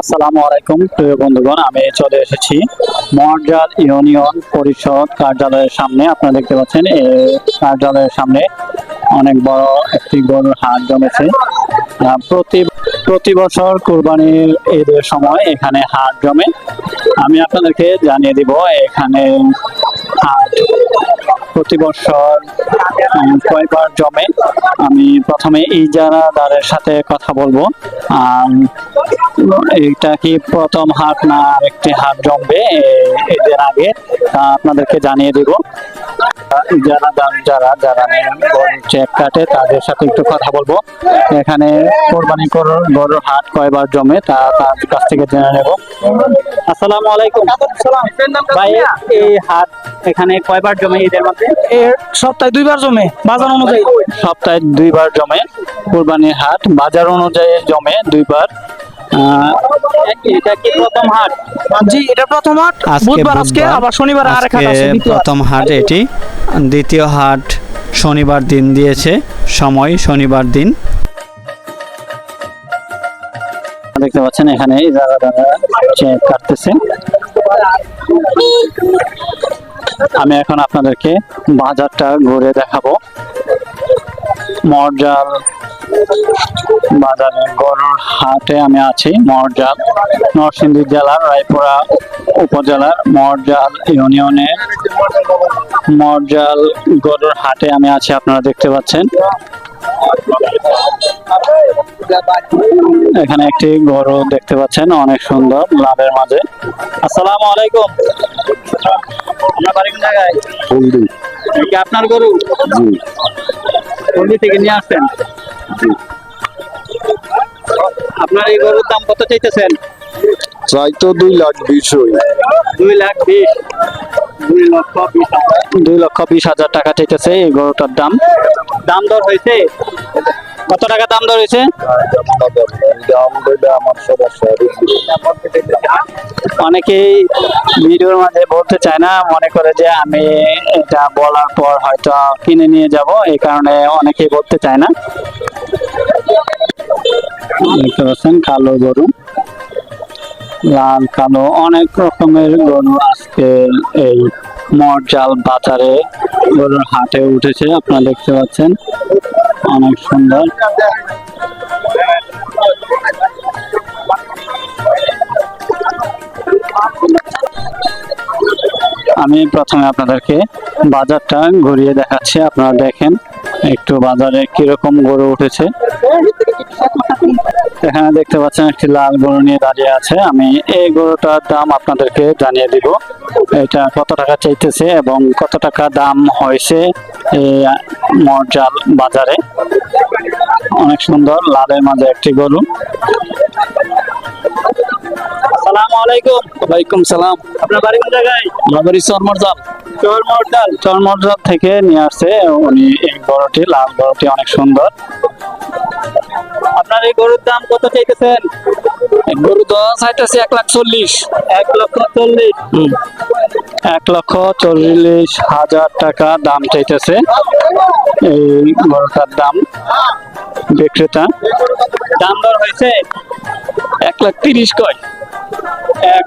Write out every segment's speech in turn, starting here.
আসসালামু আলাইকুম, প্রিয় বন্ধুগণ, আমি চলে এসেছি মহাজাল ইউনিয়ন পরিষদ কার্যালয়ের সামনে। আপনারা দেখতে পাচ্ছেন এই কার্যালয়ের সামনে অনেক বড় একটি গরুর হাট জমেছে। প্রতি প্রতি বছর কোরবানির ঈদের সময় এখানে হাট জমে। আমি আপনাদেরকে জানিয়ে দিব, এখানে হাট প্রতি বছর কয়বার জমে। আমি প্রথমে ইজারাদারের সাথে কথা বলব। আর এটা কি প্রথম হাট না আরেকটি হাট জমবে? এদের আগে আপনাদেরকে জানিয়ে দিব। যারা যারা যারা চেক কাটে তাদের সাথে একটু কথা বলব। এখানে কোরবানি গরুর হাট কয়বার জমে তা তার কাছ থেকে জেনে নেব। আসসালামু আলাইকুম। ভাই এই হাট এখানে কয়বার জমে ঈদের মধ্যে? সপ্তাহে দুইবার জমে বাজার অনুযায়ী। সপ্তাহে দুইবার জমে। কোরবানির হাট বাজার অনুযায়ী জমে দুইবার। এটা কি প্রথম হাট? জি এটা প্রথম হাট। বুধবার আজকে আবার শনিবার আরেক হাট আছে দ্বিতীয় হাট। প্রথম হাট এটি। দ্বিতীয় হাট শনিবার দিন দিয়েছে। সময় শনিবার দিন। দেখতে পাচ্ছেন এখানে যারা যারা কাটতেছে। আমি এখন আপনাদেরকে বাজারটা ঘুরে দেখাবো। মরজাল বাজারে গরুর হাটে আমি আছি, মরজাল, নরসিংদী জেলার রায়পুরা উপজেলার মরজাল ইউনিয়নে। মরজাল গরুর হাটে আমি আছি, আপনারা দেখতে পাচ্ছেন। এখানে একটি গরু দেখতে পাচ্ছেন অনেক সুন্দর লাভের মাঝে। আসসালামু আলাইকুম। আপনার বাড়ি কোন জায়গায়? কি আপনার গরু? থেকে নিয়ে আসছেন? আপনার এই গরুর দাম কত চাইতেছেন? চাই তো দুই লাখ বিশ দুই লাখ বিশ। দুই লক্ষ বিশ হাজার টাকা চাইতেছে এই গরুটার দাম। দাম দর হয়েছে? কত টাকা দাম সমস্যা অনেকেই ভিডিওর মাঝে বলতে চায় না, মনে করে যে আমি এটা বলার পর হয়তো কিনে নিয়ে যাব, এই কারণে অনেকেই বলতে চায় না। কালো গরু, লাল, কালো, অনেক রকমের গরু আজকে এই মরজাল বাজারে গরুর হাটে উঠেছে, আপনারা দেখতে পাচ্ছেন। অনেক সুন্দর। আমি প্রথমে আপনাদেরকে বাজারটা ঘুরিয়ে দেখাচ্ছি, আপনারা দেখেন একটু বাজারে কীরকম গরু উঠেছে। এখানে দেখতে পাচ্ছেন একটি লাল গরু নিয়ে দাঁড়িয়ে আছে। আমি এই গরুটার দাম আপনাদেরকে জানিয়ে দিব। এটা কত টাকা চাইতেছে এবং কত টাকা দাম হয়েছে মরজাল বাজারে। অনেক সুন্দর লালের মাঝে একটি গরু। আসসালামু আলাইকুম। ওয়ালাইকুম সালাম। আপনার বাড়ি কোন জায়গায় বাবারি চরমরজাল। চরমরজাল। চরমরজাল থেকে নিয়ে আসছে উনি এই গরুটি লাল গরুটি অনেক সুন্দর। আপনার এই গরুর দাম কত চাইতেছেন? গরু তো চাইতেছে এক লাখ চল্লিশ। এক লক্ষ চল্লিশ। এক লক্ষ চল্লিশ হাজার টাকা দাম চাইতেছে এই গরুটার দাম বিক্রেতা। দাম দর হয়েছে এক লাখ তিরিশ কয়। এক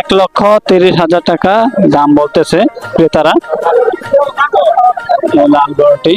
এক লক্ষ তিরিশ হাজার টাকা দাম বলতেছে ক্রেতারা। লাল গরুটি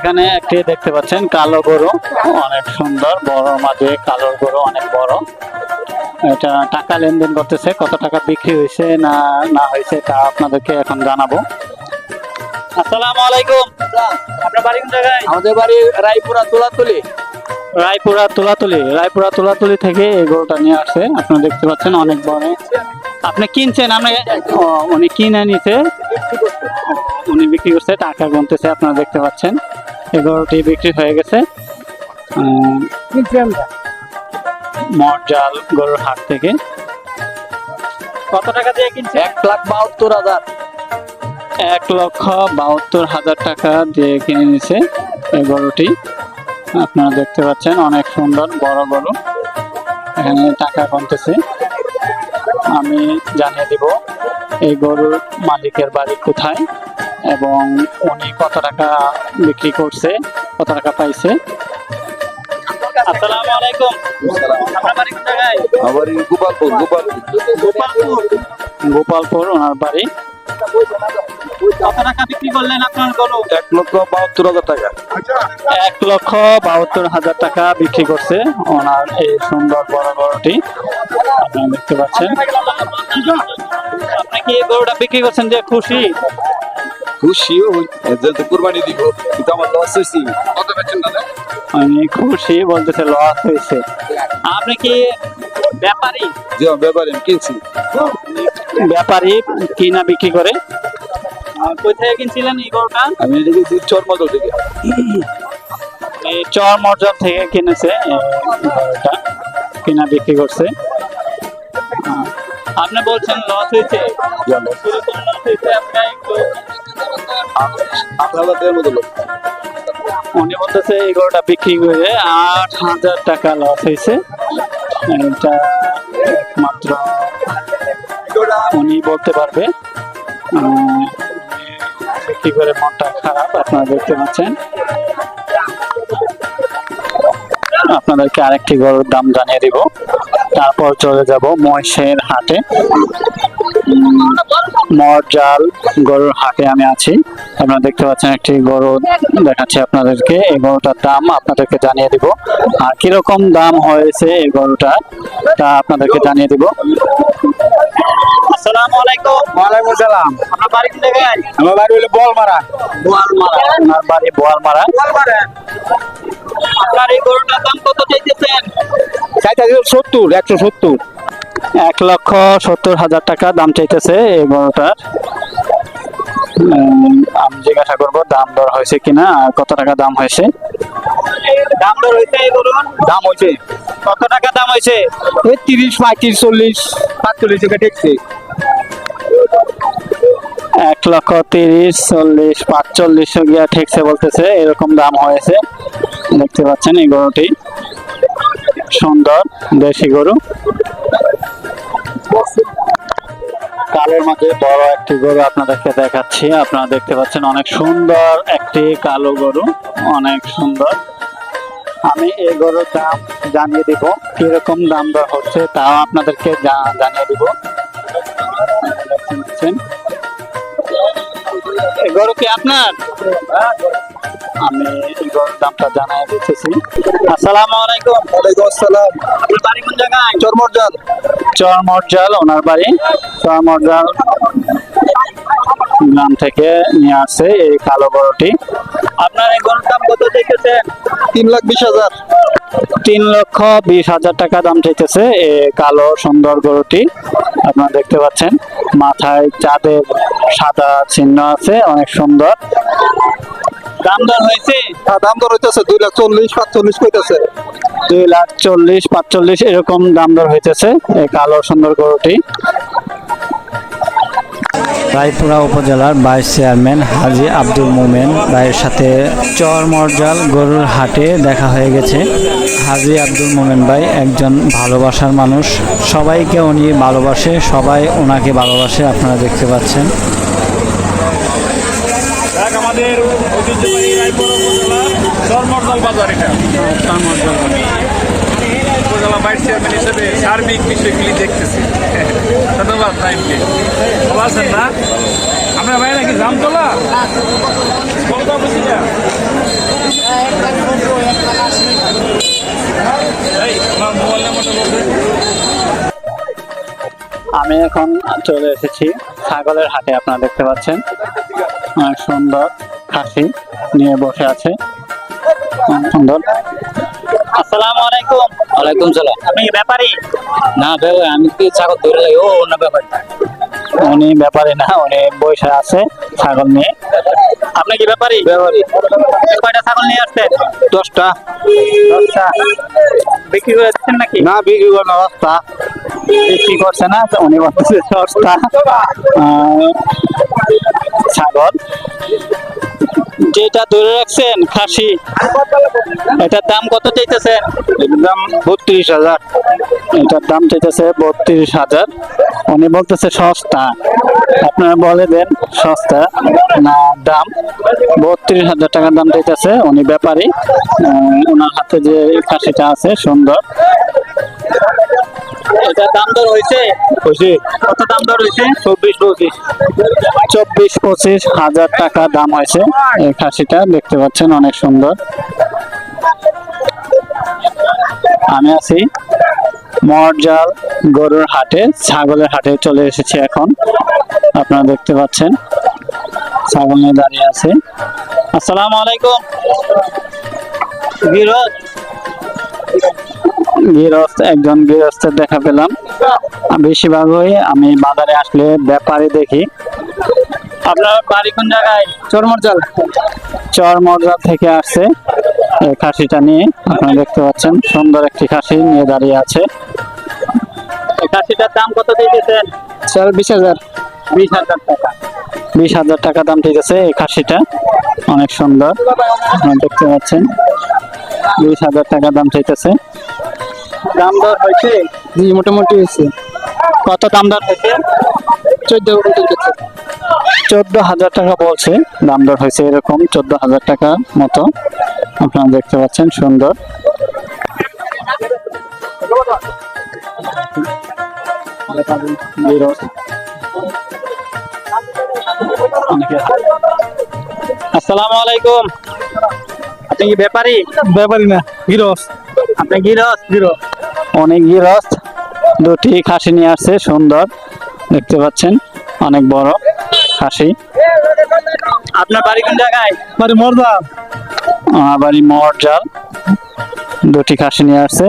এখানে একটি দেখতে পাচ্ছেন কালো গরু। অনেক সুন্দর বড় মাঝে কালো গরু অনেক বড়। এটা টাকা লেনদেন করতেছে কত টাকা বিক্রি হয়েছে না না হয়েছে তা আপনাদেরকে এখন জানাব। আসসালামু আলাইকুম। আপনার বাড়ি কোন জায়গায়? আমাদের বাড়ি রায়পুরা তোলাতুলি। রায়পুরা তুলাতুলি রায়পুরা তুলাতুলি থেকে এই গরুটা নিয়ে আসছে। আপনারা দেখতে পাচ্ছেন অনেক বড়। আপনি কিনছেন? আমি উনি কিনে নিছে। উনি বিক্রি করছে টাকা গুনতেছে আপনারা দেখতে পাচ্ছেন। এই গরুটি বিক্রি হয়ে গেছে। উম, মরজাল গরুর হাট থেকে। কত টাকা দিয়ে কিনছে এক লাখ বাহাত্তর হাজার। এক লক্ষ বাহাত্তর হাজার টাকা দিয়ে কিনে নিছে এই গরুটি। আপনারা দেখতে পাচ্ছেন অনেক সুন্দর বড় গরু। এখানে টাকা কমতেছে আমি জানিয়ে দিব এই গরুর মালিকের বাড়ি কোথায়? এবং উনি কত টাকা বিক্রি করছে কত টাকা পাইছে? আসসালামু আলাইকুম। আপনার বাড়ি গোপালপুর। গোপালপুর ওনার বাড়ি। কত টাকা বিক্রি করলেন আপনার গরু? এক লক্ষ বাহাত্তর হাজার টাকা। এক লক্ষ বাহাত্তর হাজার টাকা বিক্রি করছে ওনার এই সুন্দর বড় গরুটি। আপনারা দেখতে পাচ্ছেন। আপনি কি এই গরুটা বিক্রি করছেন যে খুশি? খুশিও হই যেহেতু কোরবানি দিব কিন্তু আমার লস হয়েছি। কত বেচেন দাদা? আমি খুশি বলতেছে লস হয়েছে। আপনি কি ব্যাপারী? যে ব্যাপারে কিনছি। ব্যাপারী কিনা বিক্রি করে? কই থেকে কিনছিলেন এই গরুটা? আমি এটা কিনছি চরমদল থেকে। এই চর মর্যাদ থেকে কিনেছে গরুটা কিনা বিক্রি করছে। আপনি বলছেন লস হয়েছে। জি, লস হয়েছে আপনি একটু আট মতো লোক। উনি বলতেছে এই গরুটা বিক্রি করে আট হাজার টাকা লস হয়েছে। এটা একমাত্র উনি বলতে পারবে। বিক্রি করে মনটা খারাপ আপনারা দেখতে পাচ্ছেন? আপনাদেরকে আরেকটি গরুর দাম জানিয়ে দিব। তারপর চলে যাব মহিষের হাটে। মরজাল গরুর হাটে আমি আছি। আপনারা দেখতে পাচ্ছেন একটি গরু দেখাচ্ছি আপনাদেরকে। এই গরুটার দাম আপনাদেরকে জানিয়ে দিব। আর কীরকম দাম হয়েছে এই গরুটা তা আপনাদেরকে জানিয়ে দিব। আসসালামু আলাইকুম ওয়ালাইকুম সালাম। আপনার বাড়ি কোন জায়গায় আমার বাড়ি হলো বলমারা বোয়ালমারা। আপনার বাড়ি বোয়ালমারা? আপনার এই গরুটার দাম কত চাইতেছেন? চাইতে সত্তর একশো সত্তর। এক লক্ষ সত্তর হাজার টাকা দাম চাইতেছে এই গরুটার। আমি জিজ্ঞাসা করব দাম দর হয়েছে কিনা আর কত টাকা দাম হয়েছে? দাম দর হয়েছে দাম হয়েছে। কত টাকা দাম হয়েছে? এই তিরিশ পঁয়ত্রিশ চল্লিশ। পাঁচচল্লিশ টাকা ঠেকছে। এক লক্ষ তিরিশ চল্লিশ পাঁচচল্লিশ গিয়া ঠেকছে বলতেছে এরকম দাম হয়েছে। দেখতে পাচ্ছেন এই গরুটি। সুন্দর দেশি গরু। কালোর মাঝে বড় একটি গরু আপনাদেরকে দেখাচ্ছি। আপনারা দেখতে পাচ্ছেন অনেক সুন্দর একটি কালো গরু, অনেক সুন্দর। আমি এই গরুর দাম জানিয়ে দিব, কীরকম দাম দর হচ্ছে তাও আপনাদেরকে জানিয়ে দিব। গরু কি আপনার? আমি এই গরুর দামটা জানাই দিতেছি। আসসালামু আলাইকুম। ওয়ালাইকুম আসসালাম। বাড়ি কোন জায়গায়? চরমরজাল। চরমরজাল ওনার বাড়ি। চরমরজাল। গ্রাম থেকে নিয়ে আসছে এই কালো গরুটি আপনার এই গরুর দাম কত চাইতেছেন তিন লাখ বিশ হাজার। তিন লক্ষ বিশ হাজার টাকা দাম চাইতেছে এই কালো সুন্দর গরুটি। আপনারা দেখতে পাচ্ছেন মাথায় চাঁদের সাদা চিহ্ন আছে অনেক সুন্দর। দাম দর হয়েছে? হ্যাঁ দাম দর হইতেছে দুই লাখ চল্লিশ পাঁচচল্লিশ কইতেছে। দুই লাখ চল্লিশ পাঁচচল্লিশ এরকম দাম দর হইতেছে এই কালো সুন্দর গরুটি। রায়পুরা উপজেলার ভাইস চেয়ারম্যান হাজি আব্দুল মোমেন ভাইয়ের সাথে চর মরজাল গরুর হাটে দেখা হয়ে গেছে। হাজি আব্দুল মোমেন ভাই একজন ভালোবাসার মানুষ। সবাইকে উনি ভালোবাসে সবাই ওনাকে ভালোবাসে আপনারা দেখতে পাচ্ছেন। আমাদের ঐতিহ্যবাহী রায়পুর উপজেলা বাজার এটা। ভাইস চেয়ারম্যান হিসেবে সার্বিক বিষয়গুলি দেখতেছি। ধন্যবাদ টাইমকে ভালো আছেন না? আমরা ভাই নাকি জামতলা? বলবেন আমি এখন চলে এসেছি ছাগলের হাটে, আপনারা দেখতে পাচ্ছেন। অনেক সুন্দর খাসি নিয়ে বসে আছে। অনেক সুন্দর। আসসালামু আলাইকুম ওয়ালাইকুম সালাম। আপনি কি ব্যাপারী? না ভাই আমি কি ছাগল ধরে লাগে ও অন্য ব্যাপার। উনি ব্যাপারী না উনি বসে আছে ছাগল নিয়ে। আপনি কি ব্যাপারী? ব্যাপারী। কয়টা ছাগল নিয়ে আসছেন? দশটা। দশটা। বিক্রি করে দিচ্ছেন নাকি? না বিক্রি বিক্রি করছে না উনি বলতেছে দশটা। ছাগল। যেটা ধরে রাখছেন খাসি। এটার দাম কত চাইতেছেন? দাম বত্রিশ হাজার। এটার দাম চাইতেছে বত্রিশ হাজার। উনি বলতেছে সস্তা। আপনারা বলে দেন সস্তা না দাম। বত্রিশ হাজার টাকার দাম চাইতেছে উনি ব্যাপারী। ওনার হাতে যে খাসিটা আছে সুন্দর। দাম দর হয়েছে। কত দাম দর হয়েছে? চব্বিশ পঁচিশ। চব্বিশ পঁচিশ হাজার টাকা দাম হয়েছে এই খাসিটা। দেখতে পাচ্ছেন অনেক সুন্দর। আমি আছি। মরজাল গরুর হাটে ছাগলের হাটে চলে এসেছে এখন। আপনারা দেখতে পাচ্ছেন ছাগল নিয়ে দাঁড়িয়ে আছে। আসসালামু আলাইকুম। গিরজ গৃহস্থ একজন গৃহস্থের দেখা পেলাম। বেশিরভাগই আমি বাজারে আসলে ব্যাপারে দেখি। আপনার বাড়ি কোন জায়গায়? চরমরজাল চরমরজাল থেকে আসছে। এই খাসিটা নিয়ে আপনারা দেখতে পাচ্ছেন সুন্দর একটি খাসি নিয়ে দাঁড়িয়ে আছে। এই খাসিটার দাম কত দিয়েছেন স্যার বিশ হাজার। বিশ হাজার টাকা। বিশ হাজার টাকা দাম দিতেছে এই খাসিটা। অনেক সুন্দর আপনারা দেখতে পাচ্ছেন। বিশ হাজার টাকা দাম চাইতেছে। দাম দর হয়েছে? জি মোটামুটি হয়েছে। কত দাম দর হয়েছে? চোদ্দ হাজার টাকা বলছে। দাম দর হয়েছে এরকম চোদ্দ হাজার টাকা মতো। আপনারা দেখতে পাচ্ছেন সুন্দর। আসসালামু আলাইকুম। আপনি কি ব্যাপারী? ব্যাপারী না গিরস। আপনি গিরস? গিরস। অনেক গিরস। দুটি খাসি নিয়ে আসছে সুন্দর। দেখতে পাচ্ছেন অনেক বড় খাসি। আপনার বাড়ি কোন জায়গায়? বাড়ি মরজাল আমার বাড়ি মরজাল। দুটি খাসি নিয়ে আসছে।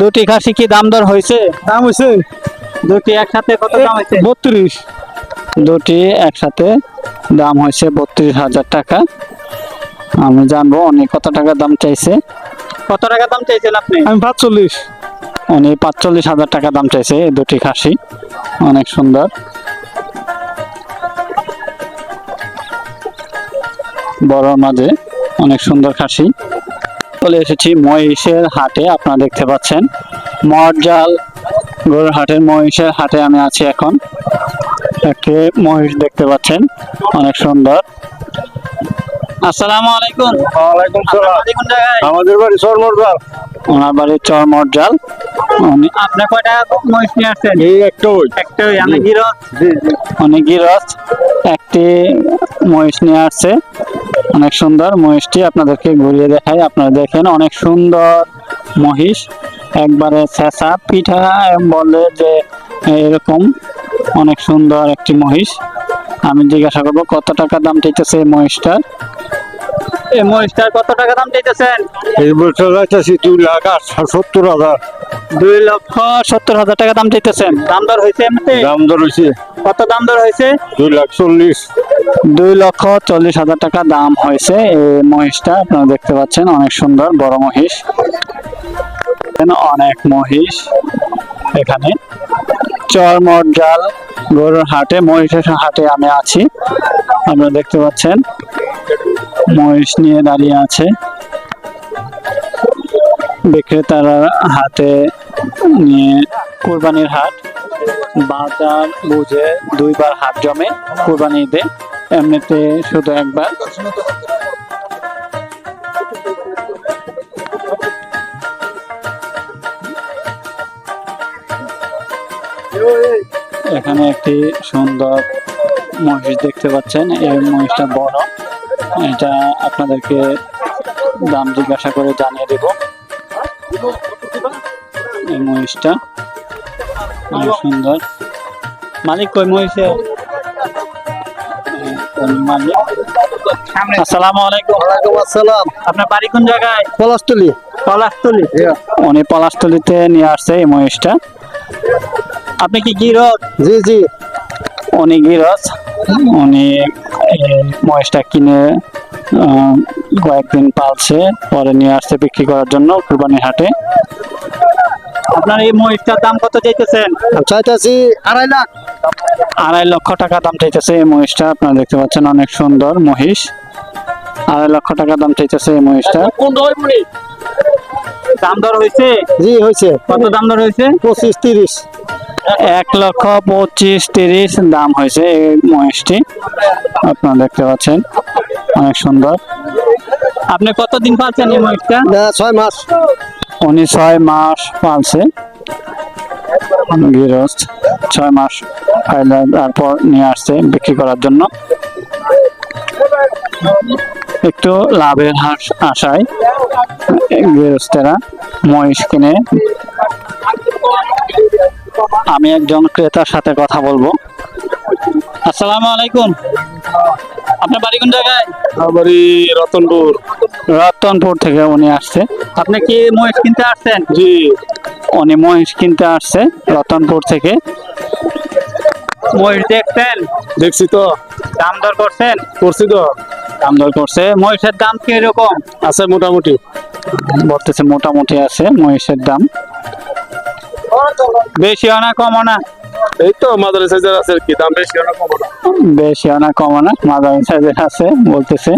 দুটি খাসি কি দাম দর হয়েছে? দাম হয়েছে। দুটি একসাথে কত দাম হয়েছে? বত্রিশ। দুটি একসাথে দাম হয়েছে বত্রিশ হাজার টাকা। আমি জানব উনি কত টাকা দাম চাইছে। কত টাকা দাম চাইছেন আপনি? আমি পাঁচচল্লিশ। উনি পাঁচচল্লিশ হাজার টাকা দাম চাইছে দুটি খাসি। অনেক সুন্দর। বড় মাঝে অনেক সুন্দর খাসি। চলে এসেছি মহিষের হাটে আপনারা দেখতে পাচ্ছেন। মরজাল গরুর হাটের মহিষের হাটে আমি আছি এখন। একটি মহিষ দেখতে পাচ্ছেন অনেক সুন্দর। আসসালামু আলাইকুম। ওয়ালাইকুম জায়গায়? আমাদের বাড়ি চরমরজাল ওনার বাড়ি চরমরজাল উনি আপনি কয়টা মহিষ নিয়ে আসছেন? এই একটাই আমি গিরস। একটি মহিষ নিয়ে আসছে। অনেক সুন্দর মহিষটি আপনাদেরকে ঘুরিয়ে দেখাই। আপনারা দেখেন অনেক সুন্দর মহিষ। একবারে ছেঁচা পিঠা বলে যে এরকম অনেক সুন্দর একটি মহিষ। আমি জিজ্ঞাসা করব কত টাকা দাম চাইতেছে এই মহিষটার? এই মহিষটার কত টাকা দাম চাইতেছেন? এই বছর যাইতেছি দুই লাখ আট সত্তর হাজার। দুই লক্ষ সত্তর হাজার টাকা দাম চাইতেছেন। দাম দর হয়েছে এমনিতে? দাম দর হয়েছে। কত দাম দর হয়েছে? দুই লাখ চল্লিশ। দুই লক্ষ চল্লিশ হাজার টাকা দাম হয়েছে এই মহিষটা। আপনারা দেখতে পাচ্ছেন অনেক সুন্দর বড় মহিষ। এখানে অনেক মহিষ এখানে। চরমরজাল গরুর হাটে, মহিষের হাটে আমি আছি। আপনারা দেখতে পাচ্ছেন, মহিষ নিয়ে দাঁড়িয়ে আছে। বিক্রেতারা হাতে নিয়ে কোরবানির হাট। বাজার বুঝে দুইবার হাট জমে কুরবানি ঈদে। এমনিতে শুধু একবার। এখানে একটি সুন্দর মহিষ দেখতে পাচ্ছেন। এই মহিষটা বড়। এটা আপনাদেরকে দাম জিজ্ঞাসা করে জানিয়ে দেব। এই মহিষটা অনেক সুন্দর। মালিক কই মহিষে মালিক। আসসালামু আলাইকুম। ওয়ালাইকুম আসসালাম। আপনার বাড়ি কোন জায়গায়? পলাশতলি। পলাশতলি। উনি পলাশতলিতে নিয়ে আসছে এই মহিষটা আপনি কি গিরস? জি জি। উনি গিরস। উনি এই মহিষটা কিনে আহ, কয়েকদিন পালছে পরে নিয়ে আসছে বিক্রি করার জন্য কুরবানির হাটে। আপনার এই মহিষটার দাম কত চাইতেছেন? চাইতেছি আড়াই লাখ। আড়াই লক্ষ টাকা দাম চাইতেছে এই মহিষটা আপনারা দেখতে পাচ্ছেন অনেক সুন্দর মহিষ। আড়াই লক্ষ টাকা দাম চাইতেছে এই মহিষটা। কোন দই দাম দর হয়েছে জি হয়েছে কত দাম দর হয়েছে পঁচিশ তিরিশ। এক লক্ষ পঁচিশ তিরিশ দাম হয়েছে এই মহিষটি। আপনারা দেখতে পাচ্ছেন অনেক সুন্দর। আপনি কতদিন পাচ্ছেন এই মহিষটা? ছয় মাস। উনি ছয় মাস পালছে। গৃহস্থ ছয় মাস পাইলে তারপর নিয়ে আসছে বিক্রি করার জন্য। একটু লাভের হাস আশায় গৃহস্থেরা মহিষ কিনে আমি একজন ক্রেতার সাথে কথা বলব। আসসালামু আলাইকুম। আপনার বাড়ি কোন জায়গায়? আমারই রতনপুর। রতনপুর থেকে উনি আসছে। আপনি কি মহিষ কিনতে আসছেন? জি। উনি মহিষ কিনতে আসছে রতনপুর থেকে। মহিষ দেখছেন? দেখছি তো। দাম দর করছেন? করছি তো। দাম দর করছে। মহিষের দাম কি এরকম আছে মোটামুটি। বলতেছে মোটামুটি আছে মহিষের দাম। বেশি না কম না। এই তো মাদারি সাইজের আছে কি দাম বেশি না কম না। বেশি না কম না মাঝারি সাইজের আছে বলতেছে।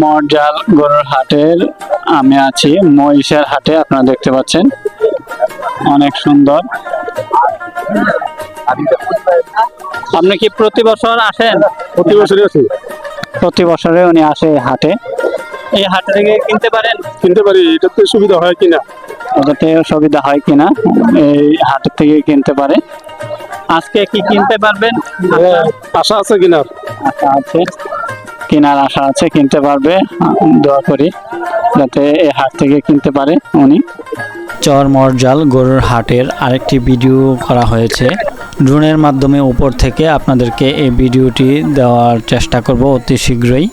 মরজাল গরুর হাটের আমি আছি মহিষের হাটে আপনারা দেখতে পাচ্ছেন। অনেক সুন্দর। আপনি কি প্রতি বছর আসেন? প্রতি বছরই আছে প্রতি বছরে উনি আসে হাটে। এই হাটে থেকে কিনতে পারেন? কিনতে পারি এটাতে সুবিধা হয় কিনা? ওটাতে সুবিধা হয় কিনা এই হাটের থেকে কিনতে পারে। আজকে কি কিনতে পারবেন? হ্যাঁ, আশা আছে কিনার। আশা আছে। কেনার আশা আছে কিনতে পারবে। দোয়া করি যাতে এই হাট থেকে কিনতে পারে উনি। চর মরজাল গরুর হাটের আরেকটি ভিডিও করা হয়েছে। ড্রোনের মাধ্যমে উপর থেকে আপনাদেরকে এই ভিডিওটি দেওয়ার চেষ্টা করব অতি শীঘ্রই।